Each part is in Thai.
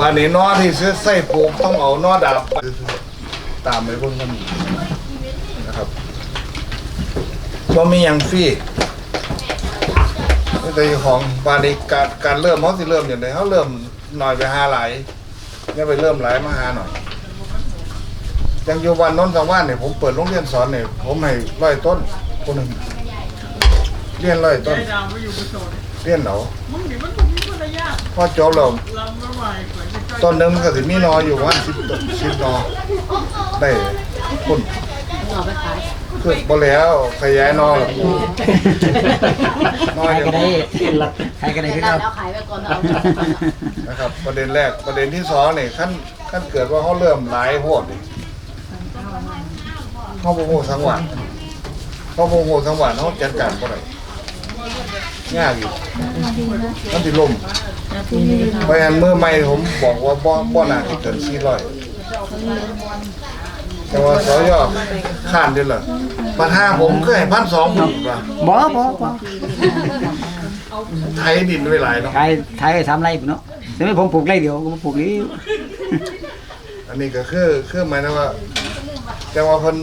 บานนี้นอที่ซื้อใส่ปูกต้องเอานอดาบตามไปเบิ่งกันนะครับบ่มีหยังฟรีนี่แต่ของบานนี้การการเริ่มเขาสิเริ่มอย่างไรเขาเริ่มหน่อยไปหาหลายเนี่ยไปเริ่มหลายมาหาหน่อยยังอยู่วันน้นสองวันเนี่ยผมเปิดโรงเรียนสอนเนี่ยผมให้ร้อยต้นคนหนึ่งเรียนร้อยต้นไอ้ดาวมาอยู่กุศลเรียนเอามึ พอจบแล้วลำมาใหม่เปิดไม่ใช่ต้นหนึงมันก็สิมีหนออยู่ประมาณสิบต้นสิบหนอได้คุณเอาไปขายคือบ่แล้วขยายหนอแล้วหนอใครอย่างก็ได้ใครก็ได้แต่คือเราเราแล้วขายไปก่อนเอานะครับ ประเด็นแรกประเด็นที่สองนี่ขั้นขั้นเกิดว่าเขาเริ่มหลายโพวกนี่เขาบ่ฮู้สังหวะเขาบ่ฮู้สังหวะเขาจัดการบ่ได้ ยากอยู่มันสิล่มเพราะฉะนั้นมือใหม่ผมบอกว่าบ่บ่น่าสิเกิน400แต่ว่าสอยอข้านเด้อล่ะปัญหาผมคือให้1,200พุ่นว่าบ่บ่บ่ไทยดินไว้หลายเนาะใครใครทำไรพุ่นเนาะแต่ไม่ผมปลูกไรเดียวก็บ่ปลูกนี้อันนี้ก็คือคือหมายถึงว่าจังว่าเพิ่น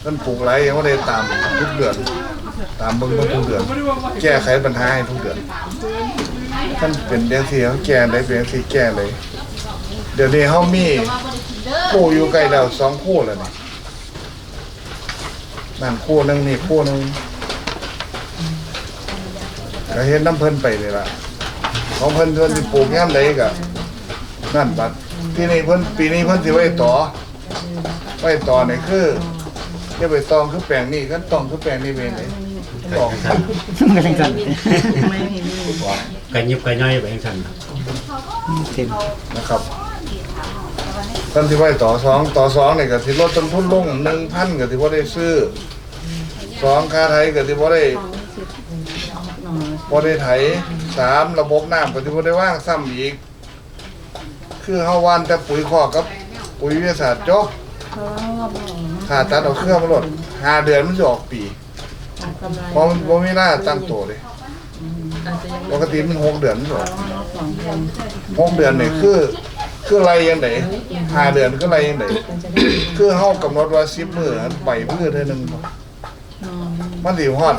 เพิ่นปลูกไรยังบ่ได้ตามทุกเดือน ตามเบิ่งเบิ่งทุกเดือนแก้ไขปัญหาให้ทุกเดือนท่านเป็นจังซี่เขาแก้ได้เป็นจังซี่แก้เลย เดี๋ยวนี้เฮามีคู่อยู่ใกล้แล้วสองคู่แล้วนี่นั่นคู่หนึงนี่คู่หนึงก็เห็นน้ำเพิ่นไปนี่ล่ะของเพิ่นเพิ่นสิปลูกยามใดก็นั่นบัดที่นี่เพิ่นปีนี้เพิ่นสิไว้ต่อไว้ต่อนี่คือ จะไปตองคือแปลงนี่กันตองคือแปลงนี่เป็นไดตองมันก็จังซั่นกันยิบกันย่อยไปสั่นเต็มนะครับท่านที่ไว้ต่อสองต่อสองเนี่ยก็ที่ลดต้นทุนลงหนึ่งพันก็ที่ว่าได้ซื้อสองค่าไทยก็ที่ว่าได้ว่าได้ไถสามระบบน้ำก็ที่ว่าได้ว่างซ้ำอีก คือเฮาหวานแต่ปุ๋ยคอกกับปุ๋ยวิทยาศาสตร์จบ ถ้าตัดเอาเครื่องมาลดห้าเดือนมันจะออกปีเพราะมันบ่มีหน้าตั้งตัวเลยปกติมันหกเดือนมันจะออกหกเดือนนี่คือ คืออะไรยังไงห้าเดือนคืออะไรยังไงคือเฮากำหนดว่าสิบมื้อใบพืชเท่านึงมันสิฮอด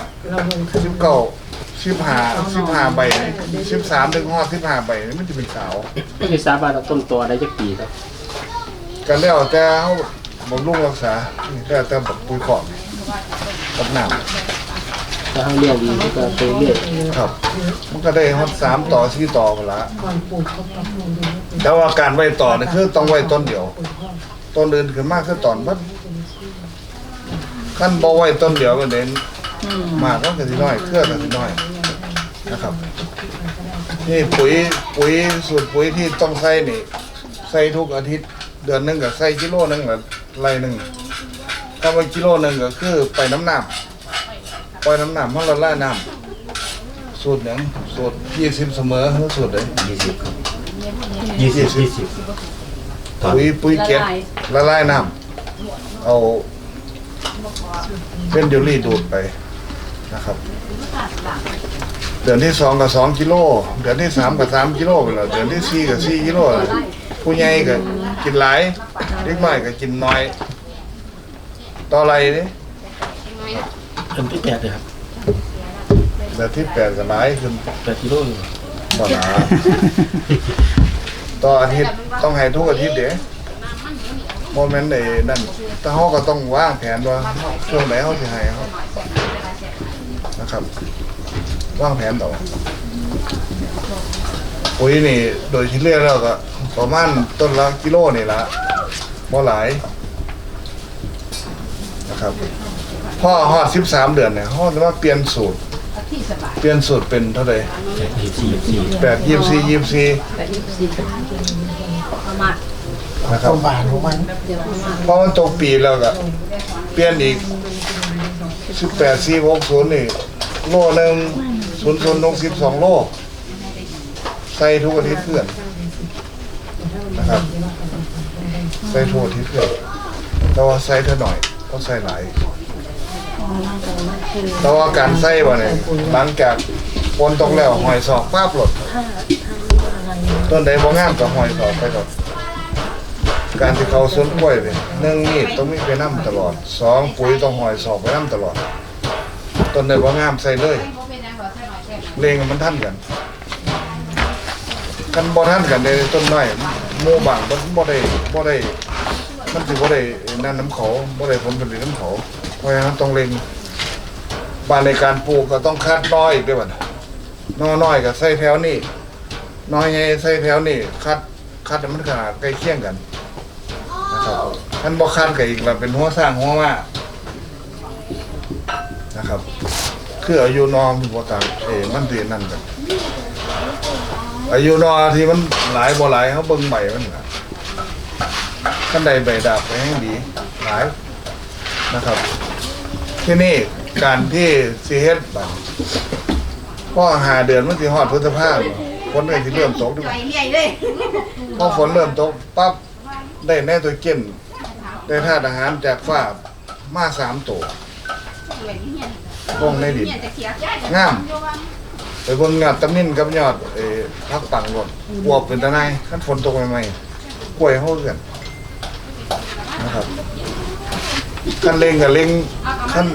สิบเก้าสิบห้าสิบห้าใบสิบสามถึงฮอดสิบห้าใบนี่มันจะเป็นขาวไม่ใช่ทราบว่าเราต้นตัวได้จักปีครับ กันแล้วแต่เฮา บำรุงรักษาแต่แต่บักปุ๋ยขอกกับน้ถ้าเขาเรียกดีก็ไปเรื่อยำครับ มันก็ได้ฮอดสามต่อสี่ต่อพุ่นละแต่ว่าการไว้ต่อนี่คือต้องไว้ต้นเดียว ต้นอื่นขึ้นมากคือตอนบัดขั้นบ่ไว้ต้นเดียวก็เด่นมากก็คือสิน้อยเครือก็สิน้อยนะครับ นี่ปุ๋ยปุ๋ยสูตรปุ๋ยที่ต้องใส่นี่ ใส่ทุกอาทิตย์ เดือนหนึงก็ใส่กิโลหนึงละ ไรหนึ่งถ้าว่ากิโลหนึงก็คือไปน้ำน้ำปล่อยน้ำน้ำเพราะเราล่าน้ำสูตรหยังสูตรยี่สิบเสมอหรือสูตรไหนยี่สิบครับยี่สิบยี่สิบตอนปุ๋ยปุ๋ยเก็บละลายน้ำเอาเป็นเดลี่ดูดไปนะครับ เดือนที่สองกับสองกิโล เดือนที่สามกับสามกิโลไปแล้วเดือนที่สี่กับสี่กิโลแล้ว ผู้ใหญ่ก็กินหลายเด็กน้อยก็กินน้อย ต่ออะไรนี่เริ่มที่แปดเลยครับเดือนที่แปดก็หลายขึ้นแปดกิโลอยู่บ่หนาต่ออาทิตย์ต้องให้ทุกอาทิตย์เด้โมเมนต์ไอ้นั่นแต่เขาก็ต้องวางแผนว่าช่วงไหนเขาสิให้เขานะครับวางแผนต่อปุ๋ยนี่โดยที่เรียกแล้วก็ ประมาณต้นละกิโลนี่ละบ่หลายนะครับ พ่อฮอดสิบสามเดือนเนี่ยเขาจะว่าเปลี่ยนสูตร เปลี่ยนสูตรเป็นเท่าไหร่แปดยี่สิบสี่แปดยี่สี่ยี่สี่แต่ที่สิบประมาณนะครับเดี๋ยวประมาณเพราะมันตกปีแล้วก็เปลี่ยนอีกสิบแปดสี่หกศูนย์นี่โลหนึ่งศูนย์ศูนย์หกสิบสองโลใส่ทุกอาทิตย์เพื่อนนะครับ ใส่ทุกอาทิตย์เพื่อแต่ว่าใส่เท่าหน่อยก็ใส่หลายแต่ว่าการใส่บ่เนี่ยหลังจากฝนตกแล้วหอยสอกป้าบหลดต้นใดบ่งามก็หอยเขาไปก่อนการที่เขาสวนกล้วยเนี่ยหนึ่งมีดต้องมีไปน้ำตลอดสองปุ๋ยต้องหอยสอบไปน้ำตลอดต้นใดบ่งามใส่เลยเลงมันท่านกันกันบ่ท่านกันในต้นไม้ หมู่บางมันบ่ได้บ่ได้มันสิบ่ได้นั่นน้ำเขาบ่ได้ผลผลิตน้ำเขาเพราะฉะนั้นต้องเล็งบ้านในการปลูกก็ต้องคัดน้อยอีกด้วยบัดน้อยน้อยๆก็ใส่แถวนี้น้อยใหญ่ใส่แถวนี้คัดคัดให้มันขนาดใกล้เคียงกันนะครับท่านบ่คัดก็อีกละเป็นหัวสร้างหัวว่านะครับ คืออายุนอมบ่ต่างเอมันสินั่นกัน อายุนอที่มันหลายบ่หลายเขาเบิ่งใบมันน่ะขั้นใดใบดาบไปให้ดี หลายนะครับ ที่นี่การที่ซีเฮ็ดบัดก็หาเดือนมันสิฮอดพฤษภาคมฝนก็สิเริ่มตกด้วยพอฝนเริ่มตกปั๊บได้แน่ตัวเจนได้ธาตุอาหารจากฟ้ามาสามตัวลงในดินงามไปเบิ่งยอดตำนินกับยอดเอ่อ พักปังรถบวบเป็นตะไนขั้นฝนตกใหม่ๆกล้วยเฮาเกันนะครับขั้นเร่งกับเร่งขั้น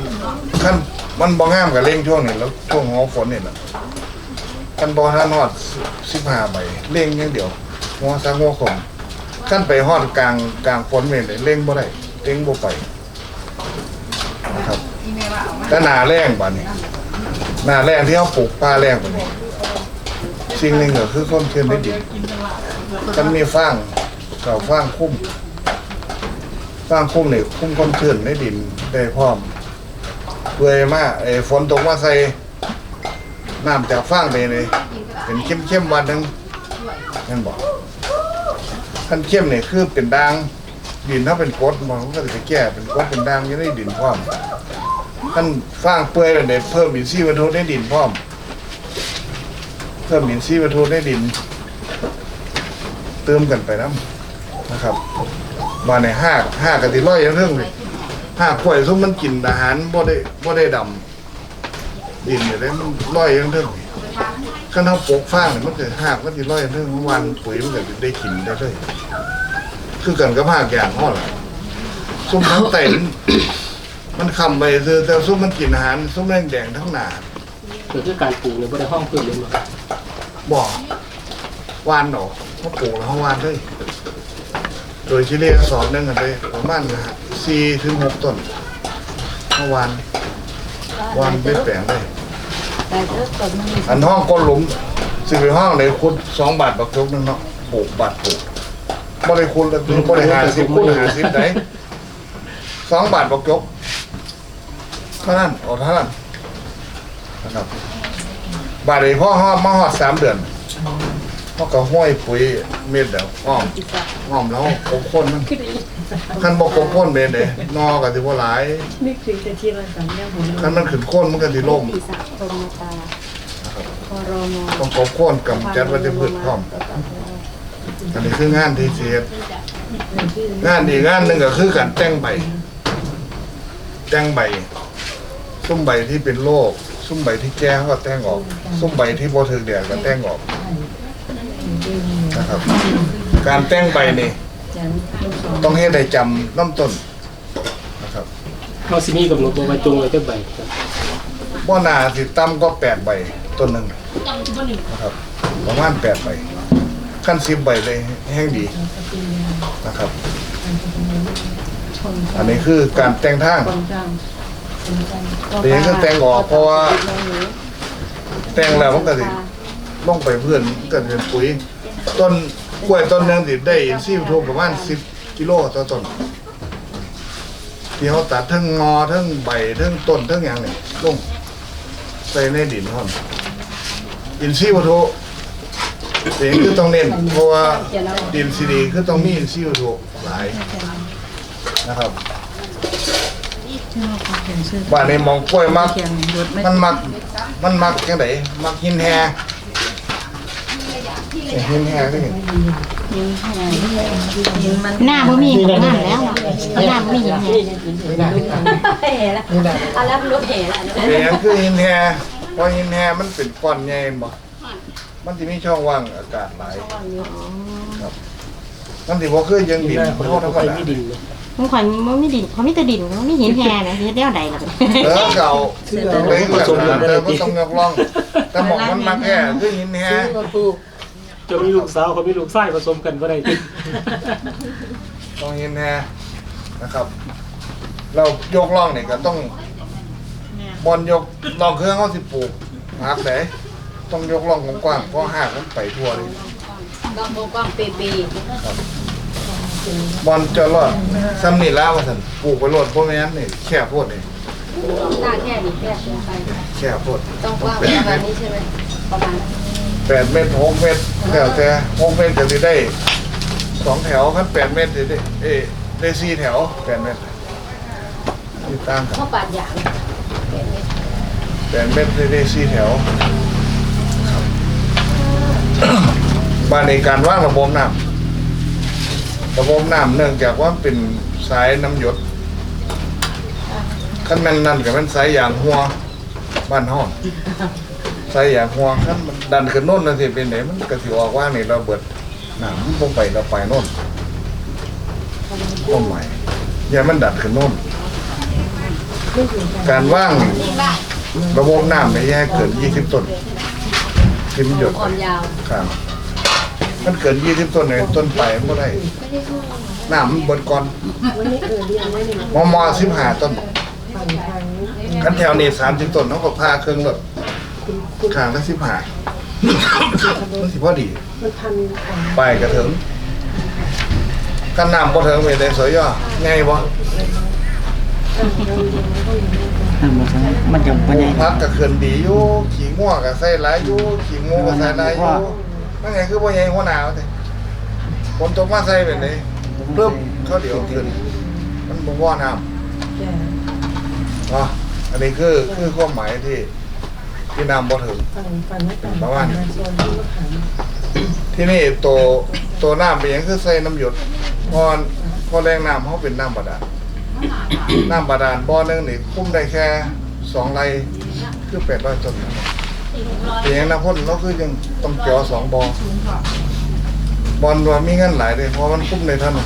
ขั้นมันบ่งามกับเร่งช่วงนี้แล้วช่วงหัวฝนนี่ล่ะขั้นบ่ทันฮอด15ใบเร่งอย่างเดียวหัวซักหัวขมขั้นไปฮอดกลางกลางฝนแม่นได้เร่งบ่ได้เร่งบ่ไปนะครับแต่หนาแรงบัดนี้หนาแรงที่เขาปลูกปลาแรงกว่านี้ สิ่งหนึ่งก็คือความเชื้นในดินมันมีฟางเก่าฟางคุ้มฟางคุ้มเนี่ยคุ้มความเชื้นในดินได้พร้อมเปื่อยมากไอ้ฝนตกมาใส่น้ำจากฟางไปเลยเป็นเข้มเข้มๆวันหนึ่งนั่นบอกขั้นเข้มเนี่ยคือเป็นด่างดินถ้าเป็นกดมันก็จะไปแก้เป็นกดเป็นด่างยังได้ดินพร้อมท่านฟางเปื่อยเนี่ยเพิ่มอินทรีย์วัตถุในดินพร้อม เพิ่มอินทรีย์วัตถุในดิน เติมกันไปน้ำนะครับมาในห้าห้ากะติร้อยอย่างเรื่องเลยห้ากล้วยซุมมันกินอาหารบ่ได้บ่ได้ดำดินเนี่ยได้มันร้อยย่างเรื่องขั้นเขาปกฟ้างเนี่ยมันเกิดห้ากมันติร้อยย่างเรื่องวันปุ๋ยมันก็ได้กินได้เลยคือกันกับห้าอย่างห่อละซุมทั้งไตมันมันคำไปคือแต่ซุปมันกินอาหารซุปแดงแดงทั้งหนาเกิดคือการปลูกในบริห้องเพื่อนเลยเนาะ บอกวานดอกเขาปลูกแล้วเขาวานเลยโดยที่เรียกสอนนึงกันไปประมาณสี่ถึงหกต้นเขาวานวานไปแปลงเลยแต่ก็ตอนนี้อันห้องก้นหลุมสิบห้องเลยคุดสองบาทบักทุกนึงเนาะปลูกบาทปลูกบ่ได้คุณแล้วบ่ได้หาสิบคุณหาสิบไหนสองบาทบักยกเท่านั้นเอาเท่านั้นนะครับ บาดนี้พ่อหอมมาหอดสามเดือนพ่อก็ห้อยปุ๋ยเม็ดเดียวอ้อมอ้อมแล้วกบข้นมันคันบอกกบข้นเม็ดเด้นอกับสิบ่หลายนึกถึงแต่ที่เราสั่งเนี่ยผมคันมันขึ้นข้นมันก็สิล่มปีศาจตรงมาตาคอรมอต้องกบข้นกำจัดวัชพืชพร้อมอันนี้คืองานที่เสียงานอีกงานหนึ่งก็คือการแต่งใบแต่งใบซุ้มใบที่เป็นโรค ซุ้มใบที่แก้เขาก็แต่งออกซุ้มใบที่โบถึงแดดก็แต่งออกนะครับ การแต่งใบนี่ต้องให้ได้จำน้ำต้นนะครับเขาสิมีกำหนดบ่ไว้จงไว้จักใบครับบ่นาสิต่ำก็แปดใบต้นหนึ่งนะครับประมาณแปดใบขั้นสิบใบเลยแห้งดีนะครับ อันนี้คือการแต่งทาง เดี๋ยวก็แต่งออกเพราะว่า แต่งแล้วมันก็สิลงไปเพื่อนมันก็เป็นปุ๋ย ต้นกล้วยต้นหนึงสิได้อินทรีย์วัตถุประมาณ10กิโลต่อต้นที่เขาตัดทั้งงอทั้งใบทั้งต้นทั้งอย่างเนี่ยลงใส่ในดินพร้อมอินทรีย์วัตถุเองคือต้องเน้นเพราะว่าดินซีดีคือต้องมีอินทรีย์วัตถุหลายนะครับ บ้านในมองกล้วยมักมันมัก มันมักจังไดมักหินแฮเอ้ยหินแฮคือหยังหน้าบ่มีกับหน้าแล้วหน้าบ่มีอย่างนี้เหละเอาแล้วรถเหละเป็นหยังคือหินแฮเพราะหินแฮมันเป็นก้อนใหญ่บ่มมันสิมีช่องว่างอากาศหลายครับ มันสิบ่คือยังดินเฮาธรรมดา มันข่อยมันไม่ดินเขาไม่แต่ดินเขาไม่หินแห่นะเฮ็ดแนวใดล่ะเออเก่าเลยก็สมบูรณ์แต่บ่ต้องยกล่อง แต่หมองมันมาแค่คือหินแฮจะมีลูกสาวเขามีลูกชายผสมกันบ่ได้ติต้องหินแฮนะครับ เรายกล่องนี่ก็ต้องบอลยกล่องเครื่องเฮาสิปลูกหักได้ต้องยกล่องกว้างๆเพราะหากมันไปทั่วเลยกองกองเปเป บอลจะรอดซ้ำนี่แล้วว่าซั่นปลูกไปโลดพวกนี้นี่แค่โพดนี่หน้าแค่นี้แค่เกินไป แค่โพดต้องกว้างประมาณนี้ใช่ไหมประมาณแปดเมตรหกเมตรแล้วแต่หกเมตรก็สิได้สองแถวคันแปดเมตรสิได้เอ้ยได้สี่แถวแปดเมตรติดตามกันข้าวปาดอย่างแปดเมตรสิได้สี่แถวครับบ้านในการว่างระบบน้ำ ระบบน้ำเนื่องจากว่าเป็นสายน้ำหยดขั้นแม่นนั่นกับมันสายยางหัวบ้านห้องสายยางหัวขั้นมันดันขึ้นโน่นนั่นสิเป็นไหนมันก็สิออกว่านี่เราเบิดน้ำมันลงไปเราไปโน่นต้นใหม่อย่ามันดันขึ้นโน่นการว่างระบบน้ำไม่ให้เกินยี่สิบต้นที่มันหยดอ่อนยาวครับ มันเกินยี่สิบต้นเลยต้นไปมันบ่ได้น้ำมันเบิดก่อนมอมอสิบห้าต้นกันแถวนี้สามสิบต้นเขาก็พาเครื่องรถข้างละสิบห้ามันสิพอดีไปกระถึงกันน้ำบ่ถึงไปได้สวยย่อไงบ่นั่นบ่ซั่นมันจะบ่ใหญ่พักก็เคืนดีอยู่ขี่ง่วก็ใส่หลายอยู่ขี่งูก็ใส่หลายอยู่ นั่นไงคือบ่ใหญ่หัวหนาวแต่ผมตกมาใส่แบบนี้เริ่มเขาเดี๋ยวขึ้นมันบ่ว่าน้ำอ๋ออันนี้คือคือความหมายที่ที่น้ำบ่ถึงประมาณนี้ที่นี่ตัวตัวน้ำเป็นหยังคือใส่น้ำหยดพอพอแรงน้ำเขาเป็นน้ำบาดาลน้ำบาดาลบ่อหนึงนี่คุ้มได้แค่สองไร่คือแปดร้อยต้นนะครับ เป็นหยังนะพ่นเราคือยังต้องเจาะสองบ่อบอลว่ามีเงินหลายเลยเพราะมันคุ้มในท่านน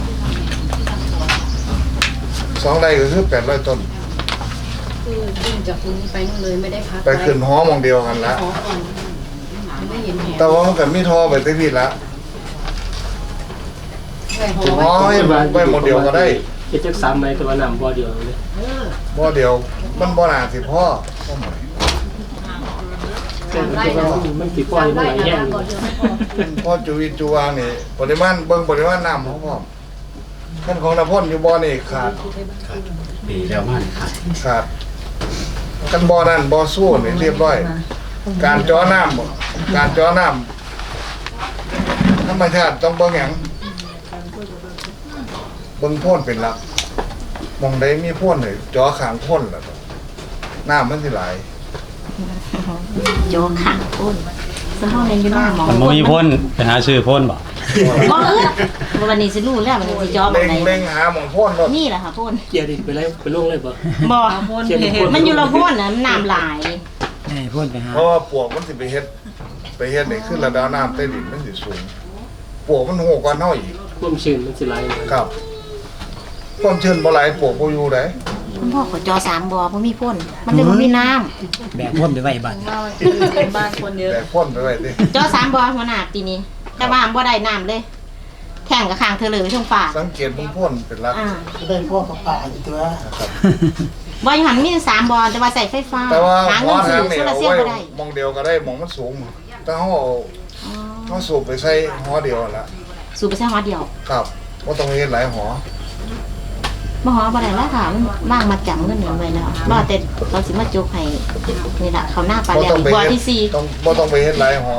สองไร่ก็คือแปดร้อยต้นคือวิ่งจากตรงนี้ไปนู่นเลยไม่ได้พักไปขึ้นหอมองเดียวกันละขอก่อนไม่เห็นแหแต่ว่ามันก็มีทอไปที่พี่ละใส่หออ๋อให้ไปหมดเดียวก็ได้เฮ็ดจัก3ไม้แต่ว่าน้ำบ่เดียวเลยบ่เดียวมันบ่น่าสิพ่อ พ่อหมายแต่ว่ามันสิปล่อยมันไหลแห้งอยู่พ่อจุวิจูวางนี่ปริมาณเบิ่งปริมาณน้ำของพ่อมขั้นของน้ำพ่นอยู่บ่อนี่ขาดปีแล้วมันขาดกันบ่อนั่นบ่อสู้นี่เรียบร้อย การเจ่อน้ำบ่การเจ่อน้ำธรรมชาติต้องเบิ่งหยังเบิ่งพ่นเป็นหลักมองใดมีพ่นนี่เจ่อขางพ่นล่ะน้ำมันสิไหลาย โยกขาพ่นสมองเรียนอยู่หน้าหมอมันบ่มีพ่นไปหาซื้อพ่นบ่บ่เออวันนี้สิรู้แล้ววันนี้สิจอมเล็งไหนเล็งหาหมองพ่นรถนี่แหละค่ะพ่นเกียร์ดิไปเลยไปลงเลยบ่ บ่เกียร์ดิพ่นมันอยู่ละพ่นน่ะมันน้ำหลายเอ้ยพ่นไปหาเพราะว่าปวกมันสิไปเฮ็ดไปเฮ็ดนี่ขึ้นระดับน้ำใต้ดินมันสิสูงปวกมันโหกกว่าเฮาอีกความชื้นมันสิไหลครับ ความชื้นบ่ไหลปวกบ่อยู่ได้ คุณพ่อขอจอสามบ่บ่มีพ่นมันเลยบ่มีน้แบกพ่นไปไว้บ้านบ้านคนเยอะ แต่พ่นไปไว้ดิำจอสามบ่หัวหน้าปีนี้ แต่ว่าบ่ได้น้ำเลยแข่งกับข้างเธอเลยช่วงฝากสังเกตเบิ่งพ่นเป็นหลักอ่าได้พวกป่าอยู่ตัวนะครับบ่อยู่หันมีสามบ่แต่ว่าใส่ไฟฟ้าแต่ว่าหาหัเงิวนซื้ทาองนี่โซลาเอาร์เซลล์ไว้บ่ได้มองเดียวก็ได้มองมันสูงแต่เฮาเอาอ๋อเฮาสูบไปใส่หอเดียวนั่นละสูบไปใส่หัวเดียวครับบ่ต้องเฮ็ดหลายหอ มหอบ่ได้แล้วค่ะมันว่างมาจังเงินนี่ไว้แล้วรอแต่เราสิมาจุกให้นี่แหละเขาหน้าปลาแล้วอีกบ่อที่สี่ต้องบ่ต้องไปเฮ็ดหลายหอ